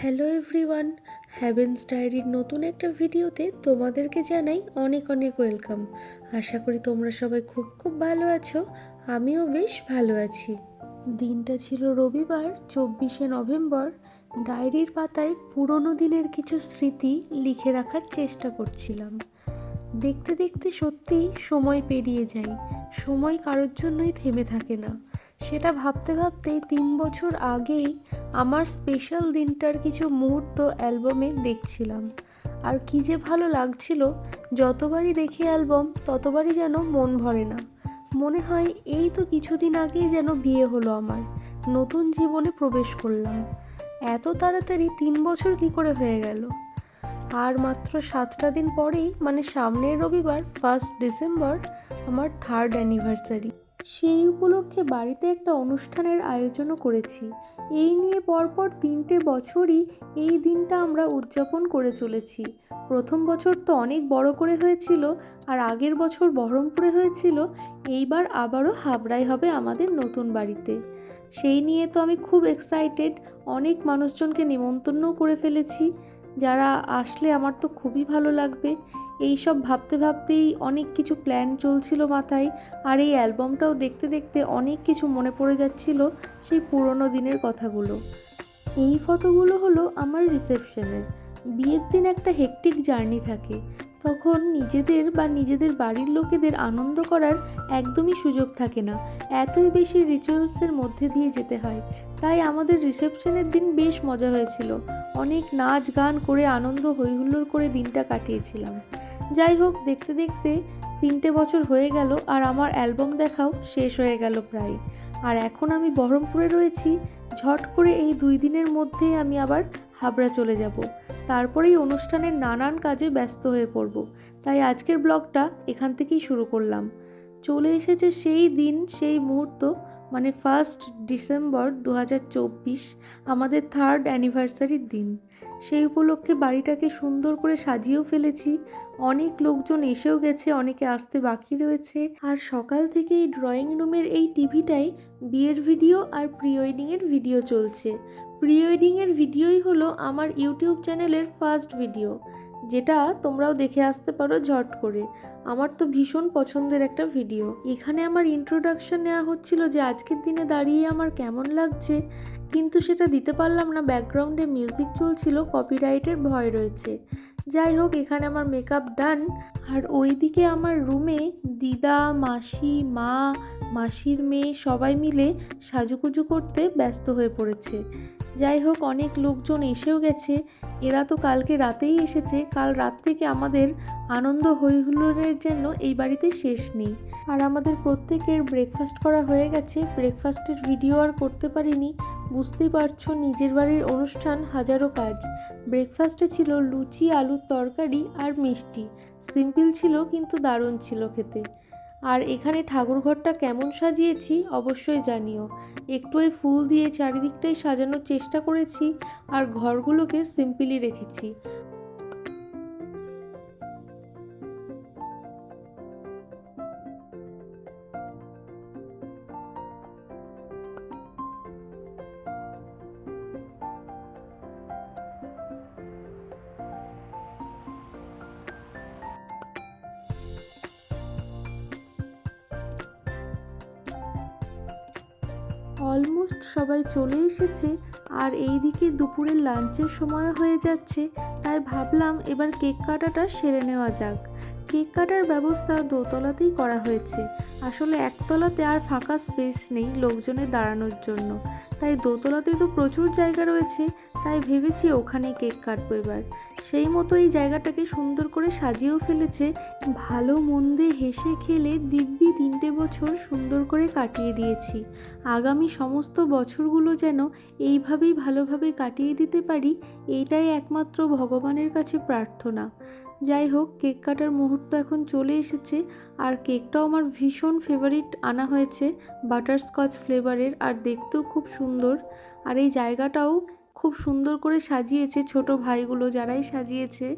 Hello everyone, heavens ডায়েরির নতুন একটা ভিডিওতে তোমাদেরকে জানাই অনেক অনেক ওয়েলকাম। আশা করি তোমরা সবাই খুব খুব ভালো আছো, আমিও বেশ ভালো আছি। দিনটা ছিল রবিবার, চব্বিশে নভেম্বর। ডায়েরির পাতায় পুরনো দিনের কিছু স্মৃতি লিখে রাখার চেষ্টা করছিলাম। দেখতে দেখতে সত্যিই সময় পেরিয়ে যায়, সময় কারোর জন্যই থেমে থাকে না। সেটা ভাবতে ভাবতেই তিন বছর আগেই আমার স্পেশাল দিনটার কিছু মুহূর্ত অ্যালবামে দেখছিলাম। আর কী যে ভালো লাগছিল, যতবারই দেখি অ্যালবাম ততবারই যেন মন ভরে না। মনে হয় এই তো কিছুদিন আগেই যেন বিয়ে হলো আমার, নতুন জীবনে প্রবেশ করলাম। এত তাড়াতাড়ি তিন বছর কি করে হয়ে গেল? আর মাত্র সাতটা দিন পরেই মানে সামনের রবিবার ফার্স্ট ডিসেম্বর আমার থার্ড অ্যানিভার্সারি সেই উপলক্ষে বাড়িতে একটা অনুষ্ঠানের আয়োজনও করেছি। এই নিয়ে পরপর তিনটে বছরই এই দিনটা আমরা উদযাপন করে চলেছি। প্রথম বছর তো অনেক বড় করে হয়েছিল আর আগের বছর বহরমপুরে হয়েছিল, এইবার আবারও হাবড়ায় হবে আমাদের নতুন বাড়িতে। সেই নিয়ে তো আমি খুব এক্সাইটেড অনেক মানুষজনকে নিমন্ত্রণও করে ফেলেছি। যারা আসলে আমার তো খুবই ভালো লাগবে। এই সব ভাবতে ভাবতেই অনেক কিছু প্ল্যান চলছিল মাথায় আর এই অ্যালবামটাও দেখতে দেখতে অনেক কিছু মনে পড়ে যাচ্ছিল সেই পুরনো দিনের কথাগুলো। এই ফটোগুলো হলো আমার রিসেপশনের বিয়ের দিন একটা হেকটিক জার্নি থাকে। তখন নিজেদের বা নিজেদের বাড়ির লোকেদের আনন্দ করার একদমই সুযোগ থাকে না। এতই বেশি রিচুয়ালসের মধ্যে দিয়ে যেতে হয়। তাই আমাদের রিসেপশনের দিন বেশ মজা হয়েছিল। অনেক নাচ গান করে আনন্দ হৈহুল্লোড় করে দিনটা কাটিয়েছিলাম। যাই হোক, দেখতে দেখতে তিনটে বছর হয়ে গেল আর আমার অ্যালবাম দেখাও শেষ হয়ে গেল প্রায়। আর এখন আমি বহরমপুরে রয়েছি। ঝট করে এই দুই দিনের মধ্যেই আমি আবার হাবড়া চলে যাব। তারপরেই অনুষ্ঠানের নানান কাজে ব্যস্ত হয়ে পড়ব। তাই আজকের ব্লগটা এখান থেকেই শুরু করলাম। চলে এসেছে সেই দিন, সেই মুহূর্ত মানে ফার্স্ট ডিসেম্বর দু হাজার চব্বিশ, আমাদের থার্ড অ্যানিভার্সারির দিন। সেই উপলক্ষে বাড়িটাকে সুন্দর করে সাজিয়েও ফেলেছি। অনেক লোকজন এসেও গেছে, অনেকে আসতে বাকি রয়েছে। আর সকাল থেকে এই ড্রয়িং রুমের এই টিভিটাই বিয়ের ভিডিও আর প্রি ওয়েডিংয়ের ভিডিও চলছে। প্রি ওয়েডিংয়ের ভিডিওই হলো আমার ইউটিউব চ্যানেলের ফার্স্ট ভিডিও যেটা তোমরাও দেখে আসতে পারো ঝট করে। আমার তো ভীষণ পছন্দের একটা ভিডিও। এখানে আমার ইন্ট্রোডাকশন নেওয়া হচ্ছিল যে আজকের দিনে দাঁড়িয়ে আমার কেমন লাগছে, কিন্তু সেটা দিতে পারলাম না। ব্যাকগ্রাউন্ডে মিউজিক চলছিল কপিরাইটের ভয় রয়েছে। যাই হোক, এখানে আমার মেকআপ ডান আর ওইদিকে আমার রুমে দিদা, মাসি, মা, মাসির মেয়ে সবাই মিলে সাজুকুজু করতে ব্যস্ত হয়ে পড়েছে। যাই হোক, অনেক লোকজন এসেও গেছে। এরা তো কালকে রাতেই এসেছে। কাল রাত থেকে আমাদের আনন্দ হৈহুল্লোড়ের জন্য এই বাড়িতে শেষ নেই। আর আমাদের প্রত্যেকের ব্রেকফাস্ট করা হয়ে গেছে। ব্রেকফাস্টের ভিডিও আর করতে পারিনি। বুঝতেই পারছ, নিজের বাড়ির অনুষ্ঠান হাজারো কাজ। ব্রেকফাস্টে ছিল লুচি, আলুর তরকারি আর মিষ্টি। সিম্পল ছিল, কিন্তু দারুণ ছিল খেতে। আর এখানে ঠাকুরঘরটা কেমন সাজিয়েছি অবশ্যই জানিও। একটু ওই ফুল দিয়ে চারিদিকটাই সাজানোর চেষ্টা করেছি আর ঘরগুলোকে সিম্পলি রেখেছি। অলমোস্ট সবাই চলে এসেছে আর এইদিকে দুপুরের লাঞ্চের সময় হয়ে যাচ্ছে। তাই ভাবলাম এবার কেক কাটাটা সেরে নেওয়া যাক। কেক কাটার ব্যবস্থা দোতলাতেই করা হয়েছে। আসলে একতলাতে আর ফাঁকা স্পেস নেই লোকজনের দাঁড়ানোর জন্য। তাই দোতলাতে তো প্রচুর জায়গা রয়েছে, তাই ভেবেছি ওখানে কেক কাটবো এবার। সেই মতো এই জায়গাটাকে সুন্দর করে সাজিয়েও ফেলেছে, ভালো মন্দে হেসে খেলে দিব্যি তিনটে বছর সুন্দর করে কাটিয়ে দিয়েছি। আগামী সমস্ত বছরগুলো যেন এইভাবেই ভালোভাবে কাটিয়ে দিতে পারি এইটাই একমাত্র ভগবানের কাছে প্রার্থনা। যাই হোক, কেক কাটার মুহূর্ত এখন চলে এসেছে। আর কেকটাও আমার ভীষণ ফেভারিট আনা হয়েছে বাটারস্কচ ফ্লেভারের আর দেখতেও খুব সুন্দর। আর এই জায়গাটাও খুব সুন্দর করে সাজিয়েছে ছোট ভাইগুলো যারাই সাজিয়েছে।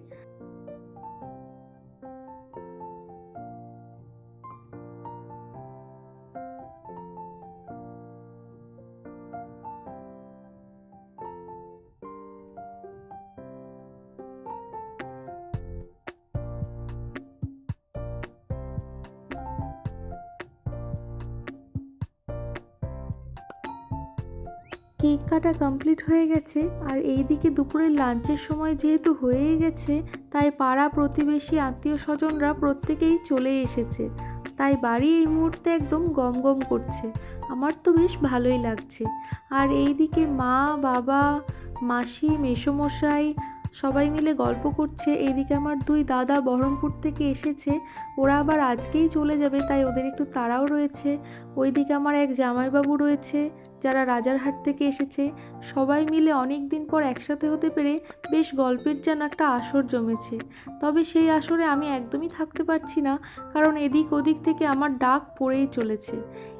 কেক কাটা কমপ্লিট হয়ে গেছে। আর এইদিকে দুপুরের লাঞ্চের সময় যেহেতু হয়েই গেছে, তাই পাড়া প্রতিবেশী আত্মীয় স্বজনরা প্রত্যেকেই চলে এসেছে। তাই বাড়ি এই মুহূর্তে একদম গম গম করছে। আমার তো বেশ ভালোই লাগছে। আর এইদিকে মা, বাবা, মাসি, মেসোমশাই সবাই মিলে গল্প করছে। এইদিকে আমার দুই দাদা বহরমপুর থেকে এসেছে। ওরা আবার আজকেই চলে যাবে, তাই ওদের একটু তাড়াও রয়েছে। ওইদিকে আমার এক জামাইবাবু রয়েছে। যারা রাজারহাট থেকে এসেছে, সবাই মিলে অনেক দিন পর একসাথে হতে পেরে বেশ গল্পের যেন একটা আসর জমেছে। তবে সেই আসরে আমি একদমই থাকতে পারছি না, কারণ এদিক ওদিক থেকে আমার ডাক পড়েই চলেছে।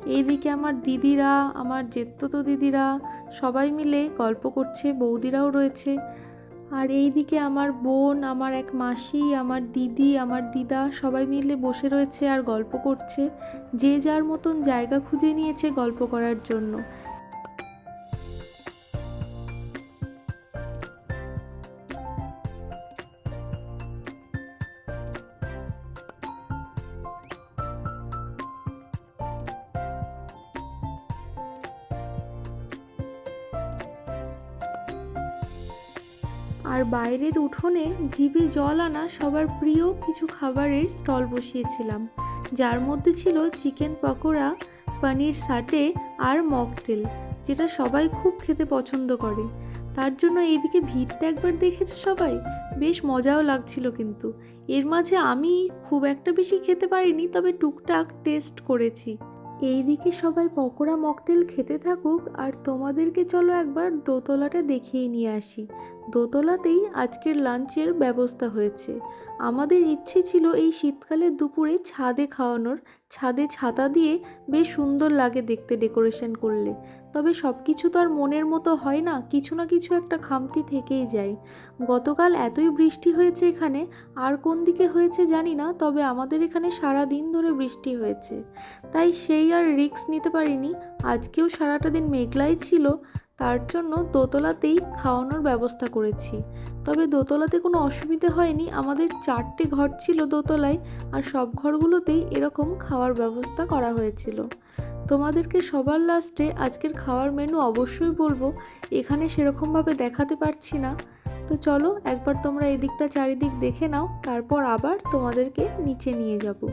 এইদিকে আমার দিদিরা, আমার জেত্ততো দিদিরা, সবাই মিলে গল্প করছে, বৌদিরাও রয়েছে। আর এইদিকে আমার বোন, আমার এক মাসি, আমার দিদি, আমার দিদা সবাই মিলে বসে রয়েছে আর গল্প করছে। যে যার মতন জায়গা খুঁজে নিয়েছে গল্প করার জন্য। আর বাইরের উঠোনে জিভে জল আনা সবার প্রিয় কিছু খাবারের স্টল বসিয়েছিলাম। যার মধ্যে ছিল চিকেন পকোড়া, পনির সাটে আর মকটেল, যেটা সবাই খুব খেতে পছন্দ করে। তার জন্য এইদিকে ভিড়টা একবার দেখেছ সবাই? বেশ মজাও লাগছিল কিন্তু। এর মাঝে আমি খুব একটা বেশি খেতে পারিনি, তবে টুকটাক টেস্ট করেছি। এইদিকে সবাই পকোড়া, মকটেল খেতে থাকুক, আর তোমাদেরকে চলো একবার দোতলাটা দেখিয়ে নিয়ে আসি। দোতলাতেই আজকের লাঞ্চের ব্যবস্থা হয়েছে। আমাদের ইচ্ছে ছিল এই শীতকালের দুপুরে ছাদে খাওয়ানোর। ছাদে ছাতা দিয়ে বেশ সুন্দর লাগে দেখতে ডেকোরেশন করলে। তবে সব কিছু তো আর মনের মতো হয় না, কিছু না কিছু একটা খামতি থেকেই যায়। গতকাল এতই বৃষ্টি হয়েছে এখানে, আর কোন দিকে হয়েছে জানি না, তবে আমাদের এখানে সারা দিন ধরে বৃষ্টি হয়েছে। তাই সেই আর রিস্ক নিতে পারিনি। আজকেও সারাটা দিন মেঘলাই ছিল, তার জন্য দোতলাতেই খাওয়ানোর ব্যবস্থা করেছি। তবে দোতলাতে কোনো অসুবিধে হয়নি, আমাদের চারটে ঘর ছিল দোতলায় আর সব ঘরগুলোতেই এরকম খাওয়ার ব্যবস্থা করা হয়েছিল। তোমাদেরকে সবার লাস্টে আজকের খাওয়ার মেনু অবশ্যই বলব, এখানে সেরকমভাবে দেখাতে পারছি না। তো চলো, একবার তোমরা এদিকটা চারিদিক দেখে নাও, তারপর আবার তোমাদেরকে নিচে নিয়ে যাব।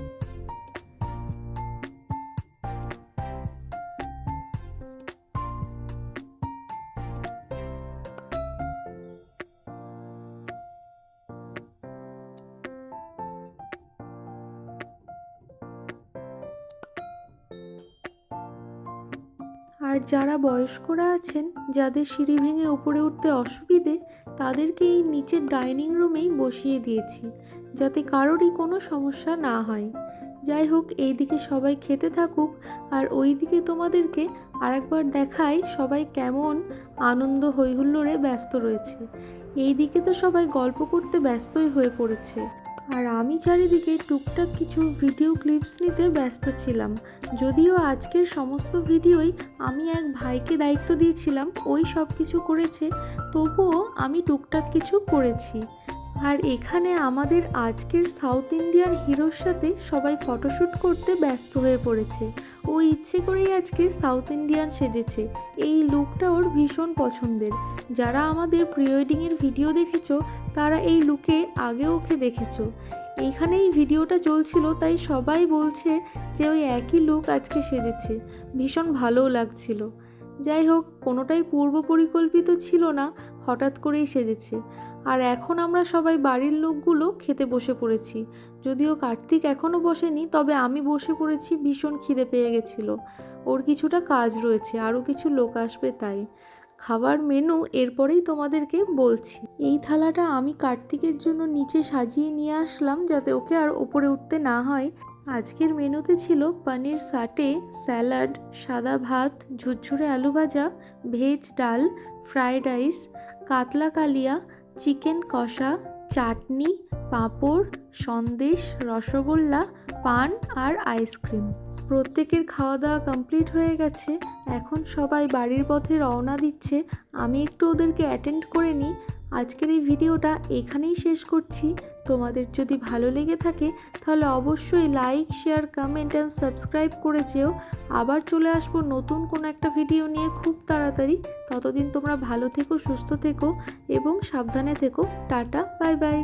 আর যারা বয়স্করা আছেন, যাদের সিঁড়ি ভেঙে উপরে উঠতে অসুবিধে, তাদেরকে এই নিচের ডাইনিং রুমেই বসিয়ে দিয়েছি, যাতে কারোরই কোনো সমস্যা না হয়। যাই হোক এই দিকে সবাই খেতে থাকুক, আর ওই দিকে তোমাদেরকে আরেকবার দেখাই সবাই কেমন আনন্দ হৈহুল্লোড়ে ব্যস্ত রয়েছে। এই দিকে তো সবাই গল্প করতে ব্যস্তই হয়ে পড়েছে। আর আমি চারিদিকে টুকটাক কিছু ভিডিও ক্লিপস নিতে ব্যস্ত ছিলাম। যদিও আজকের সমস্ত ভিডিওই আমি এক ভাইকে দায়িত্ব দিয়েছিলাম, ওই সব কিছু করেছে, তবুও আমি টুকটাক কিছু করেছি। আর এখানে আমাদের আজকের সাউথ ইন্ডিয়ান হিরোর সাথে সবাই ফটোশ্যুট করতে ব্যস্ত হয়ে পড়েছে। ও ইচ্ছে করেই আজকে সাউথ ইন্ডিয়ান সেজেছে। এই লুকটা ওর ভীষণ পছন্দের। যারা আমাদের প্রি ওয়েডিংয়ের ভিডিও দেখেছ তারা এই লুকে আগে ওকে দেখেছ। এইখানেই ভিডিওটা চলছিল, তাই সবাই বলছে যে ওই একই লুক আজকে সেজেছে। ভীষণ ভালোও লাগছিল। যাই হোক, কোনোটাই পূর্ব পরিকল্পিত ছিল না, হঠাৎ করেই সেজেছে। আর এখন আমরা সবাই বাড়ির লোকগুলো খেতে বসে পড়েছি। যদিও কার্তিক এখনও বসেনি, তবে আমি বসে পড়েছি, ভীষণ খিদে পেয়ে গেছিল। ওর কিছুটা কাজ রয়েছে, আরও কিছু লোক আসবে তাই। খাবার মেনু এরপরেই তোমাদেরকে বলছি। এই থালাটা আমি কার্তিকের জন্য নিচে সাজিয়ে নিয়ে আসলাম যাতে ওকে আর ওপরে উঠতে না হয়। আজকের মেনুতে ছিল পনির সাটে, স্যালাড, সাদা ভাত, ঝুরঝুরে আলু ভাজা, ভেজ ডাল ফ্রায়েড রাইস, কাতলা কালিয়া, চিকেন কষা, চাটনি, পাঁপড়, সন্দেশ, রসগোল্লা, পান আর আইসক্রিম। প্রত্যেকের খাওয়া দাওয়া কমপ্লিট হয়ে গেছে। এখন সবাই বাড়ির পথে রওনা দিচ্ছে। আমি একটু ওদেরকে অ্যাটেন্ড করে নিই। আজকের এই ভিডিওটা এখানেই শেষ করছি। তোমাদের যদি ভালো লেগে থাকে, তাহলে অবশ্যই like share comment and subscribe করে যেও। আবার চলে আসব নতুন কোনো একটা ভিডিও নিয়ে খুব তাড়াতাড়ি। ততদিন তোমরা ভালো থেকো, সুস্থ থেকো এবং সাবধানে থেকো। Tata bye bye